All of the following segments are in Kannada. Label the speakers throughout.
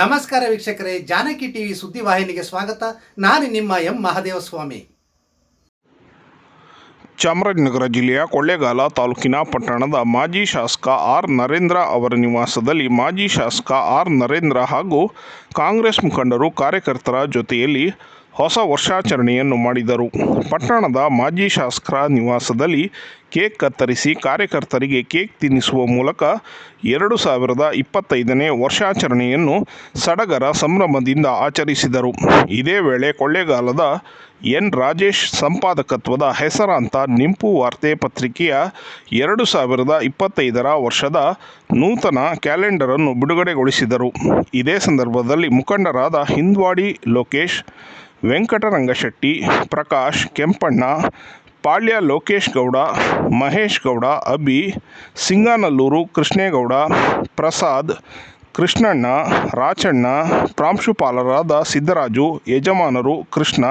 Speaker 1: ನಮಸ್ಕಾರ ವೀಕ್ಷಕರೇ, ಜಾನಕಿ ಟಿವಿ ಸುದ್ದಿವಾಹಿನಿಗೆ ಸ್ವಾಗತ. ನಾನು ನಿಮ್ಮ ಎಂ ಮಹಾದೇವಸ್ವಾಮಿ.
Speaker 2: ಚಾಮರಾಜನಗರ ಜಿಲ್ಲೆಯ ಕೊಳ್ಳೇಗಾಲ ತಾಲೂಕಿನ ಪಟ್ಟಣದ ಮಾಜಿ ಶಾಸಕ ಆರ್ ನರೇಂದ್ರ ಅವರ ನಿವಾಸದಲ್ಲಿ ಮಾಜಿ ಶಾಸಕ ಆರ್ ನರೇಂದ್ರ ಹಾಗೂ ಕಾಂಗ್ರೆಸ್ ಮುಖಂಡರು ಕಾರ್ಯಕರ್ತರ ಜೊತೆಯಲ್ಲಿ ಹೊಸ ವರ್ಷಾಚರಣೆಯನ್ನು ಮಾಡಿದರು. ಪಟ್ಟಣದ ಮಾಜಿ ಶಾಸಕರ ನಿವಾಸದಲ್ಲಿ ಕೇಕ್ ಕತ್ತರಿಸಿ ಕಾರ್ಯಕರ್ತರಿಗೆ ಕೇಕ್ ತಿನ್ನಿಸುವ ಮೂಲಕ ಎರಡು ಸಾವಿರದ ಇಪ್ಪತ್ತೈದನೇ ವರ್ಷಾಚರಣೆಯನ್ನು ಸಡಗರ ಸಂಭ್ರಮದಿಂದ ಆಚರಿಸಿದರು. ಇದೇ ವೇಳೆ ಕೊಳ್ಳೇಗಾಲದ ಎನ್. ರಾಜೇಶ್ ಸಂಪಾದಕತ್ವದ ಹೆಸರಾಂತ ನಿಂಪು ವಾರ್ತೆ ಪತ್ರಿಕೆಯ ಎರಡು ಸಾವಿರದ ಇಪ್ಪತ್ತೈದರ ವರ್ಷದ ನೂತನ ಕ್ಯಾಲೆಂಡರನ್ನು ಬಿಡುಗಡೆಗೊಳಿಸಿದರು. ಇದೇ ಸಂದರ್ಭದಲ್ಲಿ ಮುಖಂಡರಾದ ಹಿಂದ್ವಾಡಿ ಲೋಕೇಶ್ ವೆಂಕಟರಂಗಶೆಟ್ಟಿ, ಪ್ರಕಾಶ್ ಕೆಂಪಣ್ಣ, ಪಾಳ್ಯ ಲೋಕೇಶ್ ಗೌಡ, ಮಹೇಶ್ ಗೌಡ, ಅಭಿ, ಸಿಂಗಾನಲ್ಲೂರು ಕೃಷ್ಣೇಗೌಡ, ಪ್ರಸಾದ್, ಕೃಷ್ಣಣ್ಣ, ರಾಚಣ್ಣ, ಪ್ರಾಂಶುಪಾಲರಾದ ಸಿದ್ದರಾಜು, ಯಜಮಾನರು ಕೃಷ್ಣ,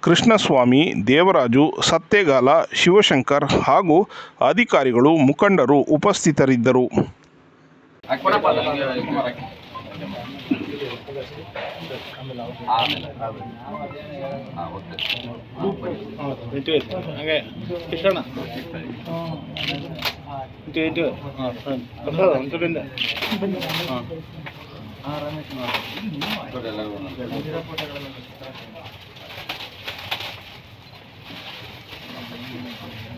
Speaker 2: ಕೃಷ್ಣಸ್ವಾಮಿ, ದೇವರಾಜು, ಸತ್ತೇಗಾಲ, ಶಿವಶಂಕರ್ ಹಾಗೂ ಅಧಿಕಾರಿಗಳು ಮುಖಂಡರು ಉಪಸ್ಥಿತರಿದ್ದರು.
Speaker 3: ಇಟ್ಟು ಹಂಗೆ ಕಿಶೋಣ ಇಟ್ಟು ಇಟ್ಟು ಹಾಂ ಒಂದು ಹಾಂ ಹಾಂ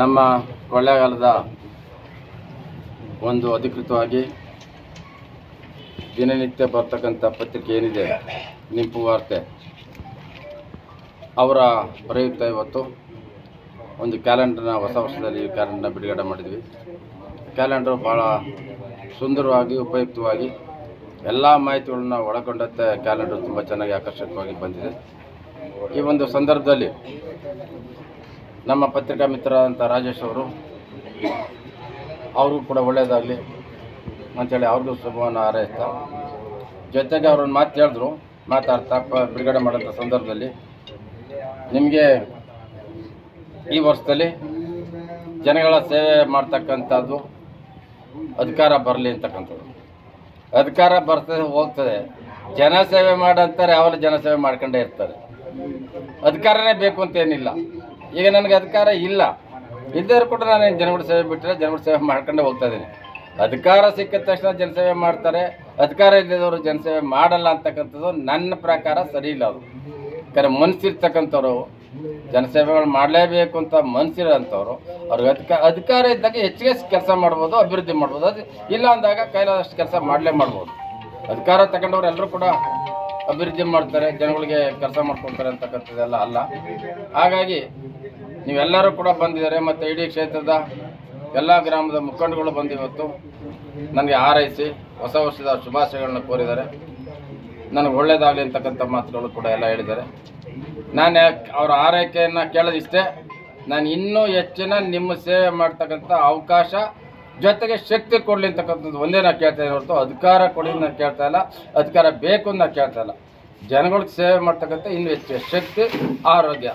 Speaker 4: ನಮ್ಮ ಕೊಳ್ಳೇಗಾಲದ ಒಂದು ಅಧಿಕೃತವಾಗಿ ದಿನನಿತ್ಯ ಬರ್ತಕ್ಕಂಥ ಪತ್ರಿಕೆ ಏನಿದೆ? ನಿಂಪು ವಾರ್ತೆ. ಅವರ ಪ್ರಯುಕ್ತ ಇವತ್ತು ಒಂದು ಕ್ಯಾಲೆಂಡರ್ನ ಹೊಸ ವರ್ಷದಲ್ಲಿ ಕ್ಯಾಲೆಂಡರ್ನ ಬಿಡುಗಡೆ ಮಾಡಿದ್ವಿ. ಕ್ಯಾಲೆಂಡರ್ ಭಾಳ ಸುಂದರವಾಗಿ, ಉಪಯುಕ್ತವಾಗಿ ಎಲ್ಲ ಮಾಹಿತಿಗಳನ್ನ ಒಳಗೊಂಡಂತೆ ಕ್ಯಾಲೆಂಡರ್ ತುಂಬ ಚೆನ್ನಾಗಿ ಆಕರ್ಷಕವಾಗಿ ಬಂದಿದೆ. ಈ ಒಂದು ಸಂದರ್ಭದಲ್ಲಿ ನಮ್ಮ ಪತ್ರಿಕಾ ಮಿತ್ರ ಅಂತ ರಾಜೇಶ್ ಅವರು, ಅವ್ರಿಗೂ ಕೂಡ ಒಳ್ಳೆಯದಾಗಲಿ ಅಂತೇಳಿ ಅವ್ರಿಗೂ ಶುಭವನ್ನು ಹಾರೈಸ್ತಾ, ಜೊತೆಗೆ ಅವ್ರನ್ನ ಮಾತು ಹೇಳಿದ್ರು, ಮಾತಾಡ್ತಾ ಬಿಡುಗಡೆ ಮಾಡೋಂಥ ಸಂದರ್ಭದಲ್ಲಿ. ನಿಮಗೆ ಈ ವರ್ಷದಲ್ಲಿ ಜನಗಳ ಸೇವೆ ಮಾಡ್ತಕ್ಕಂಥದ್ದು, ಅಧಿಕಾರ ಬರಲಿ ಅಂತಕ್ಕಂಥದ್ದು. ಅಧಿಕಾರ ಬರ್ತದೆ, ಹೋಗ್ತದೆ. ಜನ ಸೇವೆ ಮಾಡಂತಾರೆ ಜನ ಸೇವೆ ಮಾಡ್ಕೊಂಡೇ ಇರ್ತಾರೆ. ಅಧಿಕಾರನೇ ಬೇಕು ಅಂತ ಏನಿಲ್ಲ. ಈಗ ನನಗೆ ಅಧಿಕಾರ ಇಲ್ಲ. ಇದ್ದರೂ ಕೂಡ ನಾನು ಜನಗಳ ಸೇವೆ ಬಿಟ್ಟರೆ ಜನಗಳ ಸೇವೆ ಮಾಡ್ಕೊಂಡೇ ಹೋಗ್ತಾ ಇದ್ದೀನಿ. ಅಧಿಕಾರ ಸಿಕ್ಕಿದ ತಕ್ಷಣ ಜನಸೇವೆ ಮಾಡ್ತಾರೆ. ಅಧಿಕಾರ ಇಲ್ಲದವರು ಜನಸೇವೆ ಮಾಡಲ್ಲ ಅಂತಕ್ಕಂಥದ್ದು ನನ್ನ ಪ್ರಕಾರ ಸರಿ ಇಲ್ಲ ಅದು. ಯಾಕಂದರೆ ಮನಸ್ಸಿರ್ತಕ್ಕಂಥವ್ರು ಜನಸೇವೆಗಳು ಮಾಡಲೇಬೇಕು ಅಂತ ಮನಸ್ಸಿರೋಂಥವ್ರು ಅವ್ರಿಗೆ ಅಧಿಕ, ಅಧಿಕಾರ ಇದ್ದಾಗ ಹೆಚ್ಚಿಗೆ ಕೆಲಸ ಮಾಡ್ಬೋದು, ಅಭಿವೃದ್ಧಿ ಮಾಡ್ಬೋದು. ಅದು ಇಲ್ಲ ಅಂದಾಗ ಕೈಲಾದಷ್ಟು ಕೆಲಸ ಮಾಡಲೇ ಮಾಡ್ಬೋದು. ಅಧಿಕಾರ ತಗೊಂಡವ್ರು ಎಲ್ಲರೂ ಕೂಡ ಅಭಿವೃದ್ಧಿ ಮಾಡ್ತಾರೆ, ಜನಗಳಿಗೆ ಕೆಲಸ ಮಾಡ್ಕೊಳ್ತಾರೆ ಅಂತಕ್ಕಂಥದ್ದೆಲ್ಲ ಅಲ್ಲ. ಹಾಗಾಗಿ ನೀವೆಲ್ಲರೂ ಕೂಡ ಬಂದಿದ್ದಾರೆ, ಮತ್ತು ಇಡೀ ಕ್ಷೇತ್ರದ ಎಲ್ಲ ಗ್ರಾಮದ ಮುಖಂಡಗಳು ಬಂದಿವತ್ತು ನನಗೆ ಹಾರೈಸಿ ಹೊಸ ವರ್ಷದ ಶುಭಾಶಯಗಳನ್ನ ಕೋರಿದ್ದಾರೆ. ನನಗೆ ಒಳ್ಳೇದಾಗಲಿ ಅಂತಕ್ಕಂಥ ಮಾತುಗಳು ಕೂಡ ಎಲ್ಲ ಹೇಳಿದ್ದಾರೆ. ನಾನು ಅವರ ಆರೈಕೆಯನ್ನು ಕೇಳೋದಿಷ್ಟೇ, ನಾನು ಇನ್ನೂ ಹೆಚ್ಚಿನ ನಿಮ್ಮ ಸೇವೆ ಮಾಡ್ತಕ್ಕಂಥ ಅವಕಾಶ ಜೊತೆಗೆ ಶಕ್ತಿ ಕೊಡಲಿ ಅಂತಕ್ಕಂಥದ್ದು ಒಂದೇ ನಾನು ಕೇಳ್ತಾ ಇದ್ದೀನಿ ಹೊರತು ಅಧಿಕಾರ ಕೊಡಿ ನಾನು ಕೇಳ್ತಾ ಇಲ್ಲ, ಅಧಿಕಾರ ಬೇಕು ನಾನು ಕೇಳ್ತಾ ಇಲ್ಲ. ಜನಗಳಿಗೆ ಸೇವೆ ಮಾಡ್ತಕ್ಕಂಥ ಇನ್ನೂ ಹೆಚ್ಚು ಶಕ್ತಿ, ಆರೋಗ್ಯ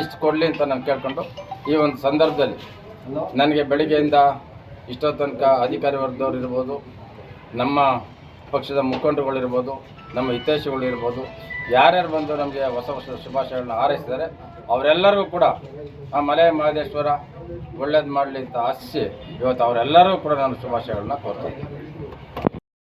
Speaker 4: ಇಷ್ಟು ಕೊಡಲಿ ಅಂತ ನಾನು ಕೇಳ್ಕೊಂಡು ಈ ಒಂದು ಸಂದರ್ಭದಲ್ಲಿ ನನಗೆ ಬೆಳಿಗ್ಗೆಯಿಂದ ಇಷ್ಟೋ ತನಕ ಅಧಿಕಾರಿ ವರ್ಗದವ್ರು ಇರ್ಬೋದು, ನಮ್ಮ ಪಕ್ಷದ ಮುಖಂಡರುಗಳಿರ್ಬೋದು ನಮ್ಮ ಹಿತೈಷಿಗಳಿರ್ಬೋದು ಯಾರ್ಯಾರು ಬಂದು ನಮಗೆ ಹೊಸ ಹೊಸ ಶುಭಾಶಯಗಳನ್ನ ಹಾರೈಸಿದ್ದಾರೆ ಅವರೆಲ್ಲರಿಗೂ ಕೂಡ ಆ ಮಲೆ ಮಹದೇಶ್ವರ ಒಳ್ಳೇದು ಮಾಡಲಿ ಅಂತ ಆಶಿಸಿ ಇವತ್ತು ಅವರೆಲ್ಲರಿಗೂ ಕೂಡ ನಾನು ಶುಭಾಶಯಗಳನ್ನ ಕೋರ್ತೀನಿ